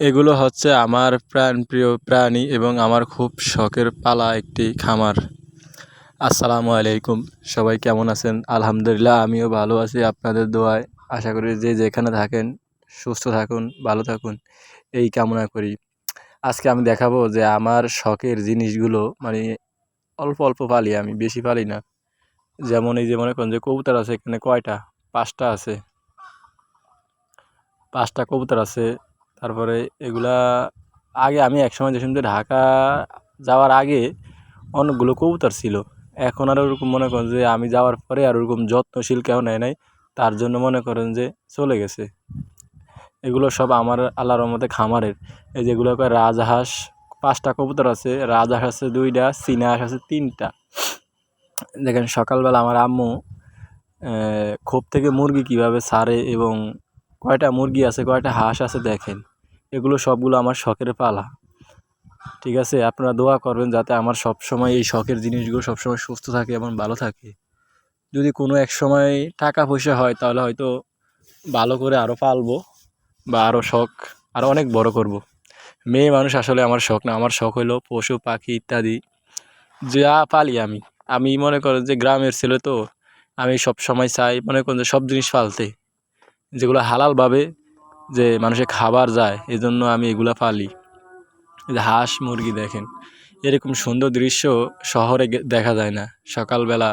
এগুলো হচ্ছে আমার প্রাণপ্রিয় প্রাণী এবং আমার খুব শখের পালা একটি খামার। আসসালামু আলাইকুম। সবাই কেমন আছেন? আলহামদুলিল্লাহ, আমিও ভালো আছি আপনাদের দোয়ায়। আশা করি যে যেখানে থাকেন, সুস্থ থাকুন, ভালো থাকুন। এই কামনা করি। আজকে আমি দেখাবো যে আমার শখের জিনিসগুলো মানে অল্প অল্প পালি আমি, বেশি পালি না। যেমন এই যে মনে করেন যে কবুতর আছে এখানে কয়টা? পাঁচটা আছে। পাঁচটা কবুতর আছে। তারপরে এগুলা আগে আমি একসময় যে শুনতে ঢাকা যাওয়ার আগে অনেকগুলো কবুতর ছিল। এখন আর ওরকম মনে করেন যে আমি যাওয়ার পরে আর ওরকম যত্নশীল কেউ নেয় নাই। তার জন্য মনে করেন যে চলে গেছে। এগুলো সব আমার আল্লাহর মধ্যে খামারের। এই যেগুলো রাজহাঁস, পাঁচটা কবুতর আছে। রাজহাঁস আছে দুইটা চীনা হাঁস আছে তিনটা। দেখেন সকালবেলা আমার আম্মু খোপ থেকে মুরগি কীভাবে ছাড়ে এবং কয়টা মুরগি আছে, কয়টা হাঁস আছে দেখেন। এগুলো সবগুলো আমার শখের পালা। ঠিক আছে? আপনারা দোয়া করবেন যাতে আমার সব সময় এই শখের জিনিসগুলো সবসময় সুস্থ থাকে এবং ভালো থাকে। যদি কোনো এক সময় টাকা পয়সা হয়, তাহলে হয়তো ভালো করে আরও পালবো বা আরও শখ আরও অনেক বড় করব। মেয়ে মানুষ আসলে আমার শখ না, আমার শখ হলো পশু, পাখি ইত্যাদি। যা পালি আমি। আমি মনে করেন যে গ্রামের ছেলে তো, আমি সব সময় চাই, মনে করেন যে সব জিনিস পালতে। যেগুলো হালালভাবে যে মানুষের খাবার যায় এই জন্য আমি এগুলো পালি। হাঁস মুরগি দেখেন, এরকম সুন্দর দৃশ্য শহরে দেখা যায় না। সকালবেলা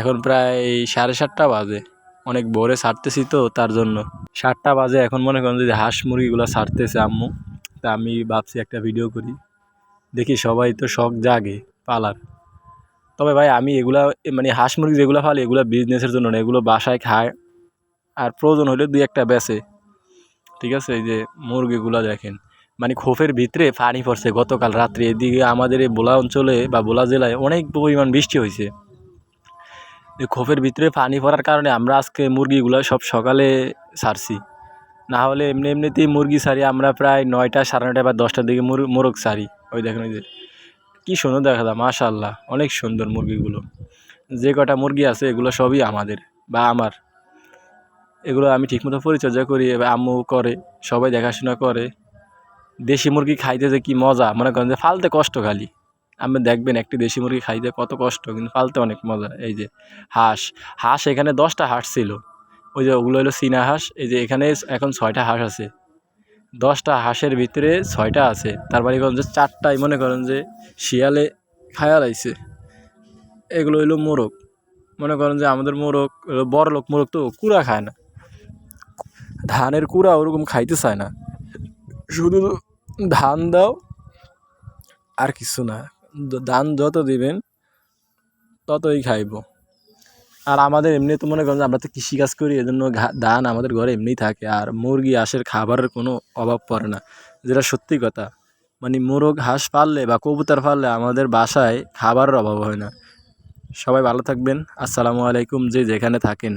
এখন প্রায় সাড়ে সাতটা বাজে। অনেক ভোরে ছাড়তেছি তো তার জন্য। সাতটা বাজে এখন মনে করেন যদি হাঁস মুরগিগুলো ছাড়তেছে আম্মু। তা আমি ভাবছি একটা ভিডিও করি। দেখি সবাই তো শখ জাগে পালার। তবে ভাই আমি এগুলা মানে হাঁস মুরগি যেগুলো ফালি এগুলো বিজনেসের জন্য না, এগুলো বাসায় খায়। আর প্রয়োজন হলে দুই একটা বেছে ঠিক আছে? এই যে মুরগিগুলো দেখেন। মানে খোফের ভিতরে পানি পড়ছে গতকাল রাত্রে। এদিকে আমাদের এই বোলা অঞ্চলে বা বোলা জেলায় অনেক পরিমাণ বৃষ্টি হয়েছে। এই খোফের ভিতরে পানি পড়ার কারণে আমরা আজকে মুরগিগুলো সব সকালে ছাড়ছি না হলে এমনি এমনিতেই মুরগি ছাড়ি আমরা প্রায় নয়টা সাড়ে নয়টা বা দশটার দিকে মোরগ ছাড়ি ওই দেখেন, ওই যে কী সুন্দর দেখা যায় মাশাল্লাহ অনেক সুন্দর মুরগিগুলো। যে কটা মুরগি আছে, এগুলো সবই আমাদের বা আমার। এগুলো আমি ঠিকমতো পরিচর্যা করি, এবার আম্মু করে, সবাই দেখাশোনা করে। দেশি মুরগি খাইতে যে কী মজা, মনে করেন যে ফালতে কষ্ট খালি। আপনি দেখবেন একটি দেশি মুরগি খাইতে কত কষ্ট, কিন্তু ফালতে অনেক মজা। এই যে হাঁস হাঁস এখানে দশটা হাঁস ছিল। ওই যে ওগুলো হলো চীনা হাঁস, এই যে এখানে এখন ছয়টা হাঁস আছে। দশটা হাঁসের ভিতরে ছয়টা আছে। তার বাড়ি করেন যে চারটাই মনে করেন যে শিয়ালে খায়াল আইছে এগুলো হইল মোরগ। মনে করেন যে আমাদের মোরগ বড় লোক মোরগ তো কুড়া খায় না। ধানের কুড়া ওরকম খাইতে চায় না। শুধু ধান দাও, আর কিছু না। ধান যত দিবেন, ততই খাইব। আর আমাদের এমনি তো মনে করেন আমরা তো কৃষিকাজ করি, এজন্য ধান আমাদের ঘরে এমনিই থাকে, আর মুরগি হাঁসের খাবারের কোনো অভাব পড়ে না। যেটা সত্যি কথা মানে মোরগ হাঁস পাললে বা কবুতর পাললে আমাদের বাসায় খাবারের অভাব হয় না। সবাই ভালো থাকবেন। আসসালামু আলাইকুম, যে যেখানে থাকেন।